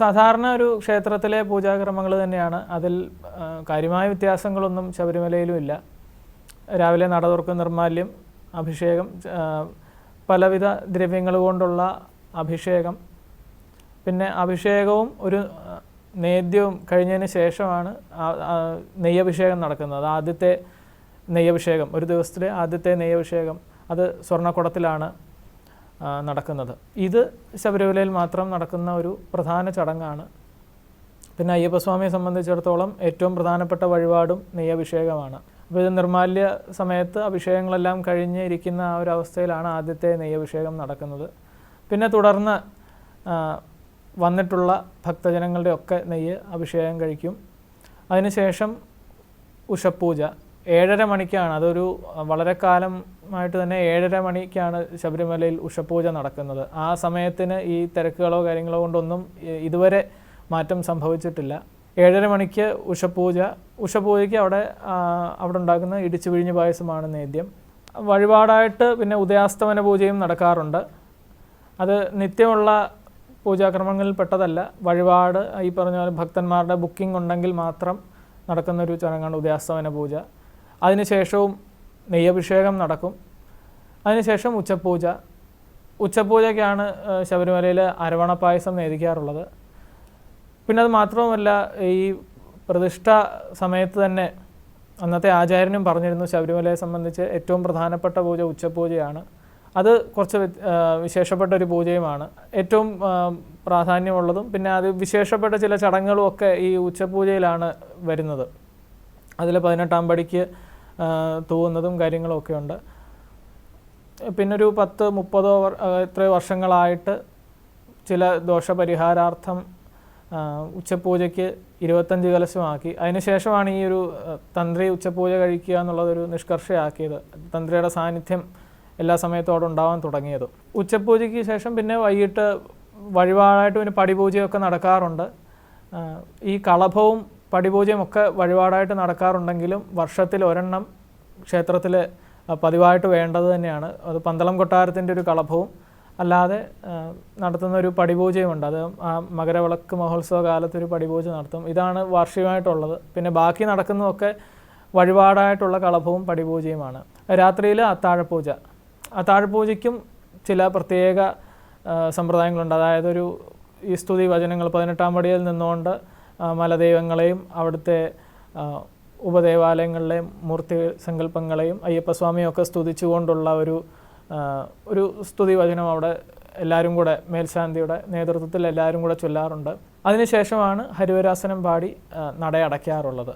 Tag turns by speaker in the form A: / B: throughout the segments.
A: സാധാരണ ഒരു ക്ഷേത്രത്തിലെ പൂജാക്രമങ്ങൾ തന്നെയാണ്. അതിൽ കാര്യമായ വ്യത്യാസങ്ങളൊന്നും ശബരിമലയിലും ഇല്ല. രാവിലെ നട തുറക്കും നിർമാല്യം അഭിഷേകം പലവിധ ദ്രവ്യങ്ങൾ കൊണ്ടുള്ള അഭിഷേകം. പിന്നെ അഭിഷേകവും ഒരു നേദ്യവും കഴിഞ്ഞതിന് ശേഷമാണ് നെയ്യഭിഷേകം നടക്കുന്നത്. ആദ്യത്തെ നെയ്യഭിഷേകം ഒരു ദിവസത്തിലെ ആദ്യത്തെ നെയ്യഭിഷേകം. അത് സ്വർണക്കുടത്തിലാണ്. നടക്കുന്നത്. ഇത് ശബരിമലയിൽ മാത്രം നടക്കുന്ന ഒരു പ്രധാന ചടങ്ങാണ്. പിന്നെ അയ്യപ്പസ്വാമിയെ സംബന്ധിച്ചിടത്തോളം ഏറ്റവും പ്രധാനപ്പെട്ട വഴിപാടും നെയ്യഭിഷേകമാണ്. അപ്പോൾ ഇത് നിർമാല്യ സമയത്ത് അഭിഷേകങ്ങളെല്ലാം കഴിഞ്ഞ് ഇരിക്കുന്ന ആ ഒരു അവസ്ഥയിലാണ് ആദ്യത്തെ നെയ്യഭിഷേകം നടക്കുന്നത്. പിന്നെ തുടർന്ന് വന്നിട്ടുള്ള ഭക്തജനങ്ങളുടെയൊക്കെ നെയ്യ് അഭിഷേകം കഴിക്കും. അതിനുശേഷം ഉഷപ്പൂജ ഏഴര മണിക്കാണ്. അതൊരു വളരെ കാലമായിട്ട് തന്നെ ഏഴര മണിക്കാണ് ശബരിമലയിൽ ഉഷപൂജ നടക്കുന്നത്. ആ സമയത്തിന് ഈ തിരക്കുകളോ കാര്യങ്ങളോ കൊണ്ടൊന്നും ഇതുവരെ മാറ്റം സംഭവിച്ചിട്ടില്ല. ഏഴര മണിക്ക് ഉഷപൂജ ഉഷപൂജയ്ക്ക് അവിടെ അവിടെ ഉണ്ടാക്കുന്ന ഇടിച്ചു പിഴിഞ്ഞ് പായസമാണ് നേദ്യം. വഴിപാടായിട്ട് പിന്നെ ഉദയാസ്തമന പൂജയും നടക്കാറുണ്ട്. അത് നിത്യമുള്ള പൂജാക്രമങ്ങളിൽ പെട്ടതല്ല. വഴിപാട് ഈ പറഞ്ഞ പോലെ ഭക്തന്മാരുടെ ബുക്കിംഗ് ഉണ്ടെങ്കിൽ മാത്രം നടക്കുന്ന ഒരു ചടങ്ങാണ് ഉദയാസ്തമന പൂജ. അതിനുശേഷവും നെയ്യഭിഷേകം നടക്കും. അതിനുശേഷം ഉച്ചപൂജ ഉച്ചപൂജയ്ക്കാണ് ശബരിമലയിൽ അരവണ പായസം നേദിക്കാറുള്ളത് പിന്നെ അത് മാത്രവുമല്ല ഈ പ്രതിഷ്ഠ സമയത്ത് തന്നെ അന്നത്തെ ആചാര്യനും പറഞ്ഞിരുന്നു ശബരിമലയെ സംബന്ധിച്ച് ഏറ്റവും പ്രധാനപ്പെട്ട പൂജ ഉച്ചപൂജയാണ് അത് കുറച്ച് വിശേഷപ്പെട്ട ഒരു പൂജയുമാണ്. ഏറ്റവും പ്രാധാന്യമുള്ളതും പിന്നെ അത് വിശേഷപ്പെട്ട ചില ചടങ്ങുകളും ഒക്കെ ഈ ഉച്ചപൂജയിലാണ് വരുന്നത്. അതിൽ പതിനെട്ടാം പടിക്ക് തൂവുന്നതും കാര്യങ്ങളും ഒക്കെ ഉണ്ട്. പിന്നൊരു പത്ത് മുപ്പതോ ഇത്രയോ വർഷങ്ങളായിട്ട് ചില ദോഷപരിഹാരാർത്ഥം ഉച്ചപൂജയ്ക്ക് ഇരുപത്തഞ്ച് കലശമാക്കി. അതിനുശേഷമാണ് ഈ ഒരു തന്ത്രി ഉച്ചപൂജ കഴിക്കുക എന്നുള്ളതൊരു നിഷ്കർഷയാക്കിയത്. തന്ത്രിയുടെ സാന്നിധ്യം എല്ലാ സമയത്തും അവിടെ ഉണ്ടാവാൻ തുടങ്ങിയത്. ഉച്ചപൂജയ്ക്ക് ശേഷം പിന്നെ വൈകിട്ട് വഴിപാടായിട്ട് പിന്നെ പടിപൂജയൊക്കെ നടക്കാറുണ്ട്. ഈ കളഭവും പടിപൂജയും ഒക്കെ വഴിപാടായിട്ട് നടക്കാറുണ്ടെങ്കിലും വർഷത്തിൽ ഒരെണ്ണം ക്ഷേത്രത്തിൽ പതിവായിട്ട് വേണ്ടത് തന്നെയാണ്. അത് പന്തളം കൊട്ടാരത്തിന്റെ ഒരു കളഭവും അല്ലാതെ നടത്തുന്ന ഒരു പടിപൂജയുമുണ്ട്. അത് ആ മകരവിളക്ക് മഹോത്സവ കാലത്ത് ഒരു പടിപൂജ നടത്തും. ഇതാണ് വാർഷികമായിട്ടുള്ളത്. പിന്നെ ബാക്കി നടക്കുന്നതൊക്കെ വഴിപാടായിട്ടുള്ള കളഭവും പടിപൂജയുമാണ്. രാത്രിയിൽ അത്താഴപൂജ. അത്താഴപൂജയ്ക്കും ചില പ്രത്യേക സമ്പ്രദായങ്ങളുണ്ട്. അതായത് ഒരു ഈ സ്തുതി വചനങ്ങൾ പതിനെട്ടാം പടിയിൽ നിന്നുകൊണ്ട് മലദൈവങ്ങളെയും അവിടുത്തെ ഉപദേവാലയങ്ങളിലെ മൂർത്തി സങ്കല്പങ്ങളെയും അയ്യപ്പസ്വാമിയും ഒക്കെ സ്തുതിച്ചുകൊണ്ടുള്ള ഒരു ഒരു സ്തുതി വചനം അവിടെ എല്ലാവരും കൂടെ മേൽശാന്തിയുടെ നേതൃത്വത്തിൽ എല്ലാവരും കൂടെ ചൊല്ലാറുണ്ട്. അതിനുശേഷമാണ് ഹരിവരാസനം പാടി നടയടയ്ക്കാറുള്ളത്.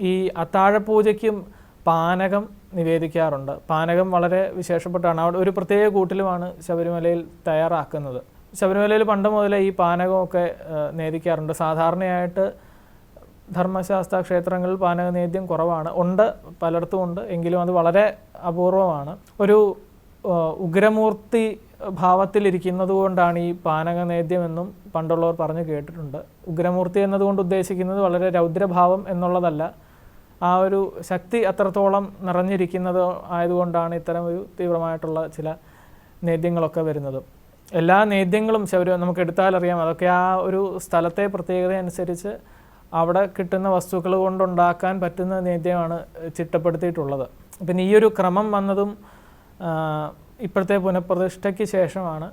A: ഈ അത്താഴപൂജയ്ക്കും പാനകം നിവേദിക്കാറുണ്ട്. പാനകം വളരെ വിശേഷപ്പെട്ടാണ്. അവിടെ ഒരു പ്രത്യേക കൂട്ടിലുമാണ് ശബരിമലയിൽ തയ്യാറാക്കുന്നത്. ശബരിമലയിൽ പണ്ട് മുതലേ ഈ പാനകമൊക്കെ നേദിക്കാറുണ്ട്. സാധാരണയായിട്ട് ധർമ്മശാസ്ത്ര ക്ഷേത്രങ്ങളിൽ പാനക നേദ്യം കുറവാണ്. ഉണ്ട് പലയിടത്തും ഉണ്ട്. എങ്കിലും അത് വളരെ അപൂർവമാണ്. ഒരു ഉഗ്രമൂർത്തി ഭാവത്തിലിരിക്കുന്നത് കൊണ്ടാണ് ഈ പാനക എന്നും പണ്ടുള്ളവർ പറഞ്ഞു കേട്ടിട്ടുണ്ട്. ഉഗ്രമൂർത്തി എന്നതുകൊണ്ട് ഉദ്ദേശിക്കുന്നത് വളരെ രൗദ്രഭാവം എന്നുള്ളതല്ല. ആ ഒരു ശക്തി അത്രത്തോളം നിറഞ്ഞിരിക്കുന്നത് ആയതുകൊണ്ടാണ് ഇത്തരം ഒരു തീവ്രമായിട്ടുള്ള ചില നേദ്യങ്ങളൊക്കെ വരുന്നത്. എല്ലാ നേദ്യങ്ങളും ശബരി നമുക്ക് എടുത്താലറിയാം അതൊക്കെ ആ ഒരു സ്ഥലത്തെ പ്രത്യേകത അനുസരിച്ച് അവിടെ കിട്ടുന്ന വസ്തുക്കൾ കൊണ്ടുണ്ടാക്കാൻ പറ്റുന്ന നേദ്യമാണ് ചിട്ടപ്പെടുത്തിയിട്ടുള്ളത്. പിന്നെ ഈ ഒരു ക്രമം വന്നതും ഇപ്പോഴത്തെ പുനഃപ്രതിഷ്ഠയ്ക്ക് ശേഷമാണ്.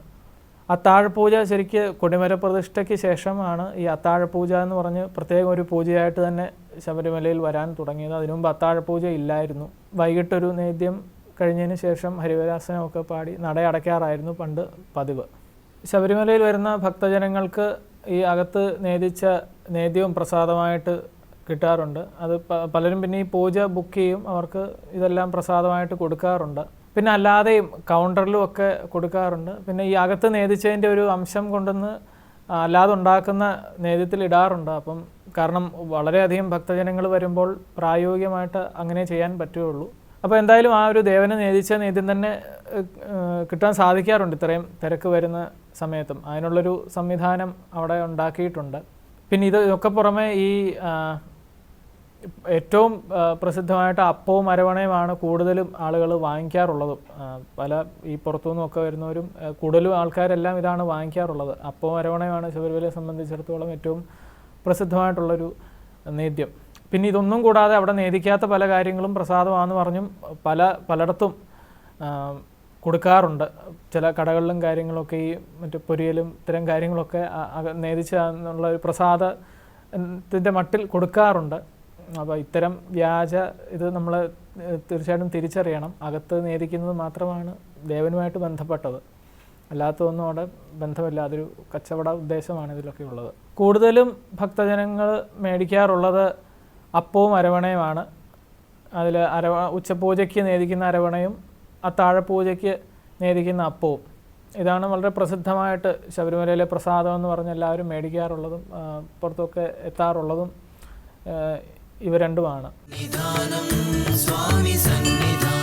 A: അത്താഴപൂജ ശരിക്ക് കൊടിമര പ്രതിഷ്ഠയ്ക്ക് ശേഷമാണ് ഈ അത്താഴപൂജ എന്ന് പറഞ്ഞ് പ്രത്യേകം ഒരു പൂജയായിട്ട് തന്നെ ശബരിമലയിൽ വരാൻ തുടങ്ങിയത്. അതിനുമുമ്പ് അത്താഴപൂജ ഇല്ലായിരുന്നു. വൈകിട്ടൊരു നേദ്യം കഴിഞ്ഞതിന് ശേഷം ഹരിവരാസനമൊക്കെ പാടി നടയടയ്ക്കാറായിരുന്നു പണ്ട് പതിവ്. ശബരിമലയിൽ വരുന്ന ഭക്തജനങ്ങൾക്ക് ഈ അകത്ത് നേദിച്ച നേദ്യവും പ്രസാദമായിട്ട് കിട്ടാറുണ്ട്. അത് പലരും പിന്നെ ഈ പൂജ ബുക്ക് ചെയ്യും അവർക്ക് ഇതെല്ലാം പ്രസാദമായിട്ട് കൊടുക്കാറുണ്ട്. പിന്നെ അല്ലാതെയും കൗണ്ടറിലും ഒക്കെ കൊടുക്കാറുണ്ട്. പിന്നെ ഈ അകത്ത് നേദിച്ചതിന്റെ ഒരു അംശം കൊണ്ടുവന്ന് അല്ലാതെ ഉണ്ടാക്കുന്ന നേദ്യത്തിൽ ഇടാറുണ്ട്. അപ്പം കാരണം വളരെയധികം ഭക്തജനങ്ങൾ വരുമ്പോൾ പ്രായോഗികമായിട്ട് അങ്ങനെ ചെയ്യാൻ പറ്റുകയുള്ളൂ. അപ്പോൾ എന്തായാലും ആ ഒരു ദേവനെ നേദിച്ച നേദ്യം തന്നെ കിട്ടാൻ സാധിക്കാറുണ്ട്. ഇത്രയും തിരക്ക് വരുന്ന സമയത്തും. അതിനുള്ളൊരു സംവിധാനം അവിടെ ഉണ്ടാക്കിയിട്ടുണ്ട്. പിന്നെ ഇത് ഇതൊക്കെ പുറമെ ഈ ഏറ്റവും പ്രസിദ്ധമായിട്ട് അപ്പവും അരവണയുമാണ് കൂടുതലും ആളുകൾ വാങ്ങിക്കാറുള്ളതും. പല ഈ പുറത്തുനിന്നൊക്കെ വരുന്നവരും ആ, കൂടുതലും ആൾക്കാരെല്ലാം ഇതാണ് വാങ്ങിക്കാറുള്ളത്. അപ്പവും അരവണയുമാണ് ശബരിമലയെ സംബന്ധിച്ചിടത്തോളം ഏറ്റവും പ്രസിദ്ധമായിട്ടുള്ളൊരു നേദ്യം. പിന്നെ ഇതൊന്നും കൂടാതെ അവിടെ നേദിക്കാത്ത പല കാര്യങ്ങളും പ്രസാദമാണെന്ന് പറഞ്ഞും പല പലയിടത്തും കൊടുക്കാറുണ്ട്. ചില കടകളിലും കാര്യങ്ങളൊക്കെ ഈ മറ്റു പൊരിയലും ഇത്തരം കാര്യങ്ങളൊക്കെ നേദിച്ച എന്നുള്ള ഒരു പ്രസാദത്തിന്റെ മട്ടിൽ കൊടുക്കാറുണ്ട്. അപ്പോൾ ഇത്തരം വ്യാജ ഇത് നമ്മൾ തീർച്ചയായിട്ടും തിരിച്ചറിയണം. അകത്ത് നേദിക്കുന്നത് മാത്രമാണ് ദേവനുമായിട്ട് ബന്ധപ്പെട്ടത്. അല്ലാത്തതൊന്നും അവിടെ ബന്ധമില്ല. അതൊരു കച്ചവട ഉദ്ദേശമാണ് ഇതിലൊക്കെ ഉള്ളത്. കൂടുതലും ഭക്തജനങ്ങൾ മേടിക്കാറുള്ളത് അപ്പവും അരവണയുമാണ്. അതിൽ അരവ ഉച്ചപൂജയ്ക്ക് നേദിക്കുന്ന അരവണയും അത്താഴപൂജയ്ക്ക് നേദിക്കുന്ന അപ്പവും. ഇതാണ് വളരെ പ്രസിദ്ധമായിട്ട് ശബരിമലയിലെ പ്രസാദം എന്ന് പറഞ്ഞ് എല്ലാവരും മേടിക്കാറുള്ളതും പുറത്തൊക്കെ എത്താറുള്ളതും ഇവ രണ്ടുമാണ്.
B: സ്വാമി സന്നിധാനം.